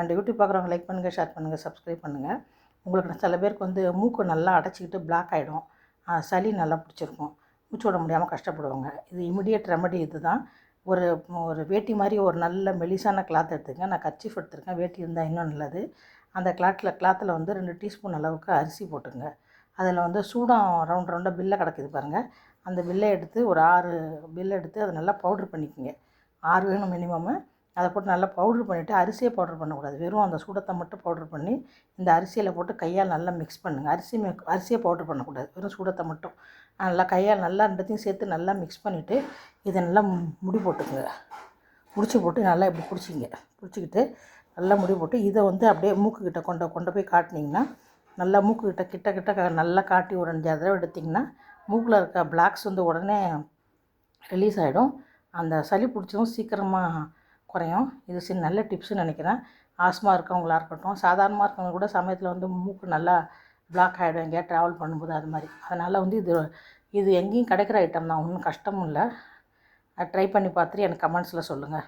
And YouTube பார்க்குறவங்க like பண்ணுங்கள் share பண்ணுங்கள் சப்ஸ்கிரைப் பண்ணுங்கள் உங்களுக்கு சில பேருக்கு வந்து மூக்கு நல்லா அடைச்சிக்கிட்டு பிளாக் ஆகிடும் சளி நல்லா பிடிச்சிருக்கும். மூச்சு விட முடியாமல் கஷ்டப்படுவாங்க. இது இமிடியட் ரெமடி இது தான் ஒரு ஒரு வேட்டி மாதிரி ஒரு நல்ல மெலிசான கிளாத் எடுத்துங்க நான் கர்ச்சீஃப் எடுத்துருக்கேன். வேட்டி இருந்தால் இன்னும் நல்லது. அந்த கிளாத்தில் கிளாத்தில் வந்து ரெண்டு டீஸ்பூன் அளவுக்கு அரிசி போட்டுங்க. அதில் வந்து சூடம் ரவுண்ட் ரவுண்டாக பில்லை கிடக்குது பாருங்கள் அந்த பில்லை எடுத்து ஒரு ஆறு பில்லை எடுத்து அதை நல்லா பவுட்ரு பண்ணிக்கோங்க. ஆறு வேணும் மினிமம் அதை போட்டு நல்லா பவுட்ரு பண்ணிவிட்டு அரிசியை பவுட்ரு பண்ணக்கூடாது. வெறும் அந்த சூடத்தை மட்டும் பவுட்ரு பண்ணி இந்த அரிசியில் போட்டு கையால் நல்லா மிக்ஸ் பண்ணுங்கள் அரிசி அரிசியை பவுட்ரு பண்ணக்கூடாது. வெறும் சூடத்தை மட்டும். நல்லா கையால் நல்லா ரெண்டுத்தையும் சேர்த்து நல்லா மிக்ஸ் பண்ணிவிட்டு இதை நல்லா முடி போட்டுக்குங்க. முடிச்சு போட்டு நல்லா இப்படி பிடிச்சிங்க. பிடிச்சிக்கிட்டு நல்லா முடி போட்டு இதை வந்து அப்படியே மூக்குக்கிட்ட கொண்டு கொண்டு போய் காட்டினீங்கன்னா நல்லா மூக்குக்கிட்ட கிட்ட கிட்ட நல்லா காட்டி ஒரு அஞ்சு தடவை எடுத்திங்கன்னா மூக்கில் இருக்க பிளாக்ஸ் வந்து உடனே ரிலீஸ் ஆகிடும் அந்த சளி பிடிச்சதும் சீக்கிரமாக குறையும். இது சி நல்ல டிப்ஸுன்னு நினைக்கிறேன். ஆஸ்மா இருக்கவங்களா இருக்கட்டும் சாதாரணமாக இருக்கவங்க கூட சமயத்தில் வந்து மூக்கு நல்லா பிளாக் ஆகிடும் எங்கேயா ட்ராவல் பண்ணும்போது அது மாதிரி. அதனால் வந்து இது இது எங்கேயும் கிடைக்கிற ஐட்டம் தான். ஒன்றும் கஷ்டமும் இல்லை. ட்ரை பண்ணி பார்த்துட்டு எனக்கு கமெண்ட்ஸில் சொல்லுங்கள்